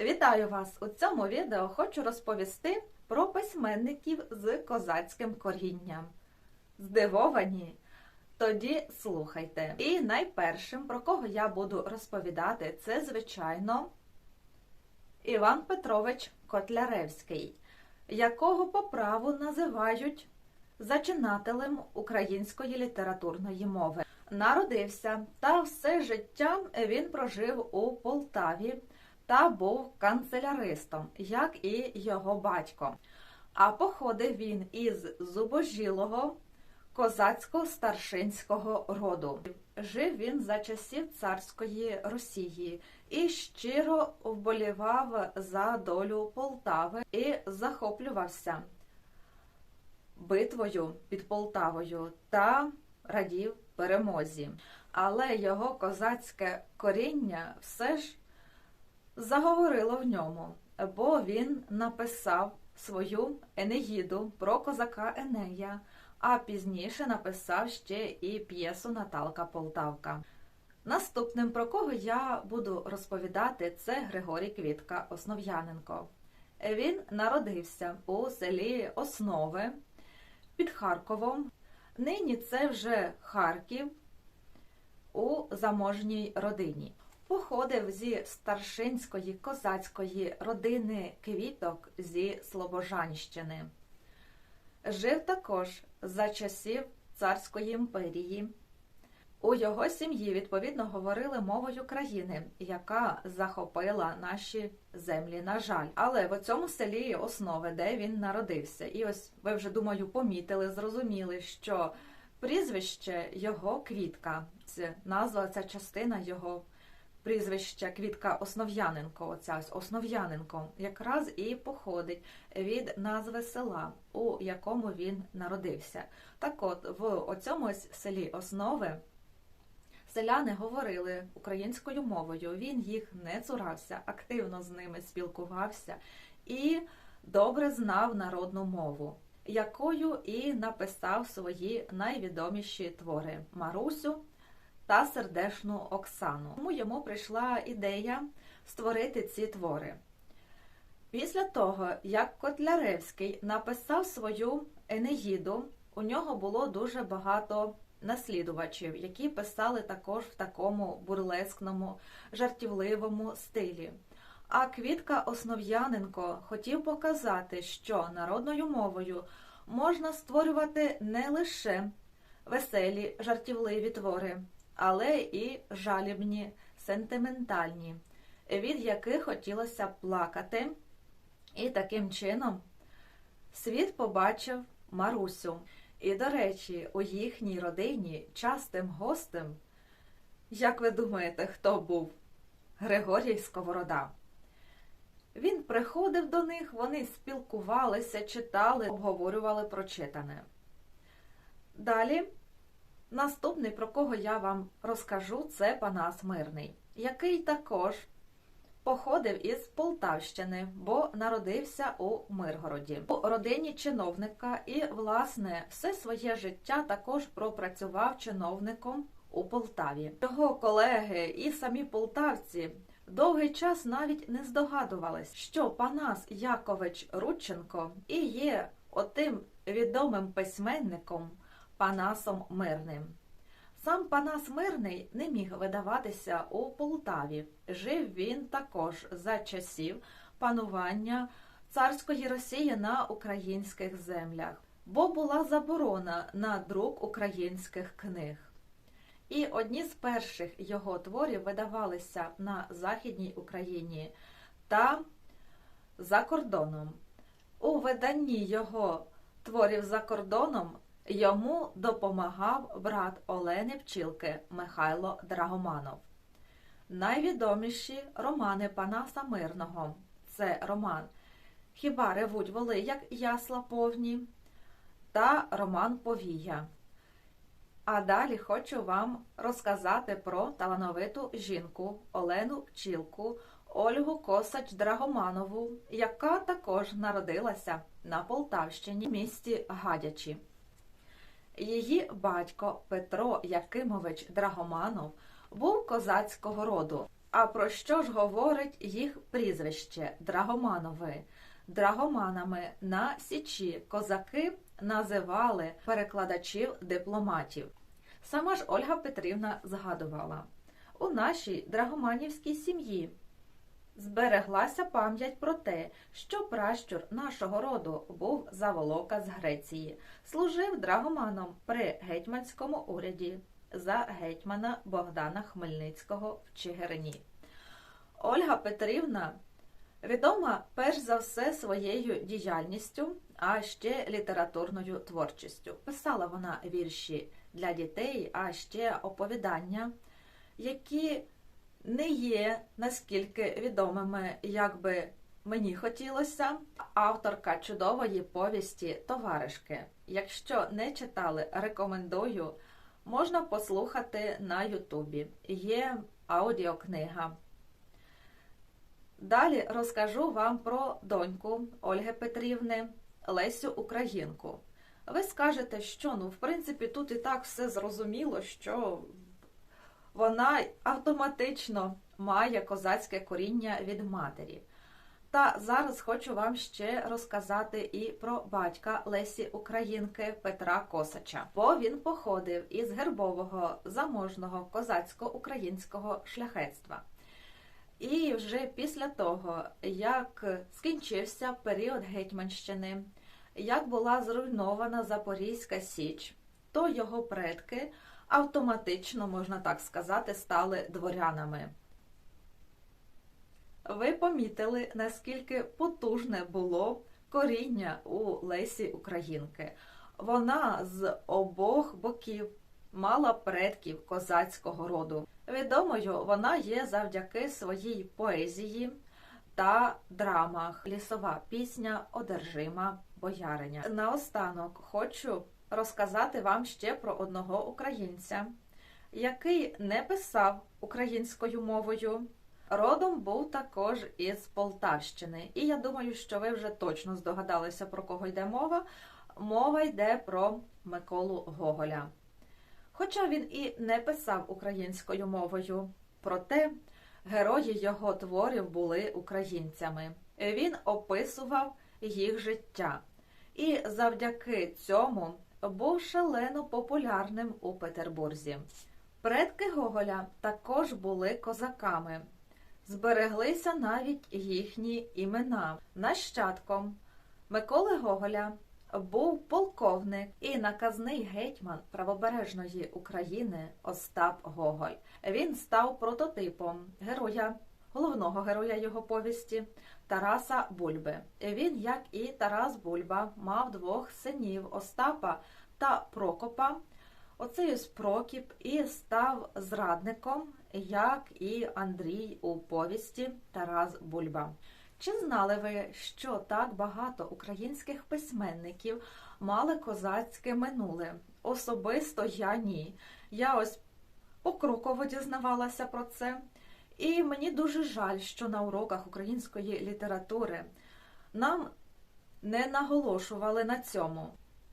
Вітаю вас! У цьому відео хочу розповісти про письменників з козацьким корінням. Здивовані? Тоді слухайте. І найпершим, про кого я буду розповідати, це, звичайно, Іван Петрович Котляревський, якого по праву називають зачинателем української літературної мови. Народився та все життя він прожив у Полтаві та був канцеляристом, як і його батько. А походив він із зубожілого козацько-старшинського роду. Жив він за часів царської Росії і щиро вболівав за долю Полтави і захоплювався битвою під Полтавою та радів перемозі. Але його козацьке коріння все ж заговорило в ньому, бо він написав свою Енеїду про козака Енея, а пізніше написав ще і п'єсу Наталка Полтавка. Наступним, про кого я буду розповідати, це Григорій Квітка Основ'яненко. Він народився у селі Основи під Харковом. Нині це вже Харків у заможній родині. Походив зі старшинської козацької родини квіток зі Слобожанщини. Жив також за часів царської імперії. У його сім'ї відповідно говорили мовою країни, яка захопила наші землі. На жаль, але в цьому селі основи, де він народився, і ось ви вже думаю, помітили, зрозуміли, що прізвище його квітка, це назва, ця частина його прізвища Квітка Основ'яненко. Оця Основ'яненко якраз і походить від назви села, у якому він народився. Так, от в оцьому селі основи. Селяни говорили українською мовою, він їх не цурався, активно з ними спілкувався і добре знав народну мову, якою і написав свої найвідоміші твори Марусю та сердешну Оксану. Тому йому прийшла ідея створити ці твори. Після того, як Котляревський написав свою Енеїду, у нього було дуже багато наслідувачів, які писали також в такому бурлескному, жартівливому стилі. А Квітка Основ'яненко хотів показати, що народною мовою можна створювати не лише веселі жартівливі твори, але і жалібні, сентиментальні, від яких хотілося плакати. І таким чином світ побачив Марусю. І, до речі, у їхній родині частим гостем, як ви думаєте, хто був? Григорій Сковорода. Він приходив до них, вони спілкувалися, читали, обговорювали прочитане. Далі, наступний, про кого я вам розкажу, це Панас Мирний, який також походив із Полтавщини, бо народився у Миргороді. У родині чиновника і, власне, все своє життя також пропрацював чиновником у Полтаві. Його колеги і самі полтавці довгий час навіть не здогадувались, що Панас Якович Рудченко і є отим відомим письменником Панасом Мирним. Сам Панас Мирний не міг видаватися у Полтаві. Жив він також за часів панування царської Росії на українських землях, бо була заборона на друк українських книг. І одні з перших його творів видавалися на Західній Україні та за кордоном. У виданні його творів за кордоном Йому допомагав брат Олени Пчілки Михайло Драгоманов. Найвідоміші романи Панаса Мирного це роман Хіба ревуть воли, як ясла повні та роман Повія. А далі хочу вам розказати про талановиту жінку Олену Пчілку Ольгу Косач Драгоманову, яка також народилася на Полтавщині в місті Гадячі. Її батько Петро Якимович Драгоманов був козацького роду. А про що ж говорить їх прізвище Драгоманови? Драгоманами на Січі козаки називали перекладачів дипломатів. Сама ж Ольга Петрівна згадувала у нашій драгоманівській сім'ї збереглася пам'ять про те, що пращур нашого роду був заволока з Греції, служив драгоманом при гетьманському уряді за гетьмана Богдана Хмельницького в Чигирині. Ольга Петрівна відома перш за все своєю діяльністю, а ще літературною творчістю. Писала вона вірші для дітей, а ще оповідання, які не є наскільки відомими, як би мені хотілося. Авторка чудової повісті Товаришки. Якщо не читали, рекомендую. Можна послухати на Ютубі. Є аудіокнига. Далі розкажу вам про доньку Ольги Петрівни Лесю Українку. Ви скажете, що ну, в принципі, тут і так все зрозуміло, що вона автоматично має козацьке коріння від матері. Та зараз хочу вам ще розказати і про батька Лесі Українки Петра Косача, бо він походив із гербового заможного козацько-українського шляхетства. І вже після того, як скінчився період Гетьманщини, як була зруйнована Запорізька Січ, то його предки автоматично, можна так сказати, стали дворянами. Ви помітили, наскільки потужне було коріння у Лесі Українки. Вона з обох боків мала предків козацького роду. Відомою вона є завдяки своїй поезії та драмах. Лісова пісня Одержима бояриня. Наостанок хочу розказати вам ще про одного українця, який не писав українською мовою. Родом був також із Полтавщини, і я думаю, що ви вже точно здогадалися, про кого йде мова. Мова йде про Миколу Гоголя. Хоча він і не писав українською мовою, проте герої його творів були українцями. Він описував їх життя, і завдяки цьому був шалено популярним у Петербурзі. Предки Гоголя також були козаками. Збереглися навіть їхні імена. Нащадком Миколи Гоголя був полковник і наказний гетьман правобережної України Остап Гоголь. Він став прототипом героя, головного героя його повісті Тараса Бульби. Він, як і Тарас Бульба, мав двох синів Остапа та Прокопа. Оцей ось Прокіп і став зрадником, як і Андрій у повісті Тарас Бульба. Чи знали ви, що так багато українських письменників мали козацьке минуле? Особисто я ні. Я ось покроково дізнавалася про це. І мені дуже жаль, що на уроках української літератури нам не наголошували на цьому.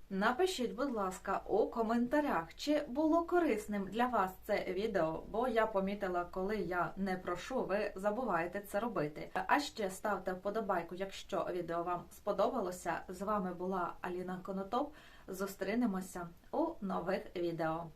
Напишіть, будь ласка, у коментарях, чи було корисним для вас це відео, бо я помітила, коли я не прошу, ви забуваєте це робити. А ще ставте вподобайку, якщо відео вам сподобалося. З вами була Аліна Конотоп. Зустрінемося у нових відео.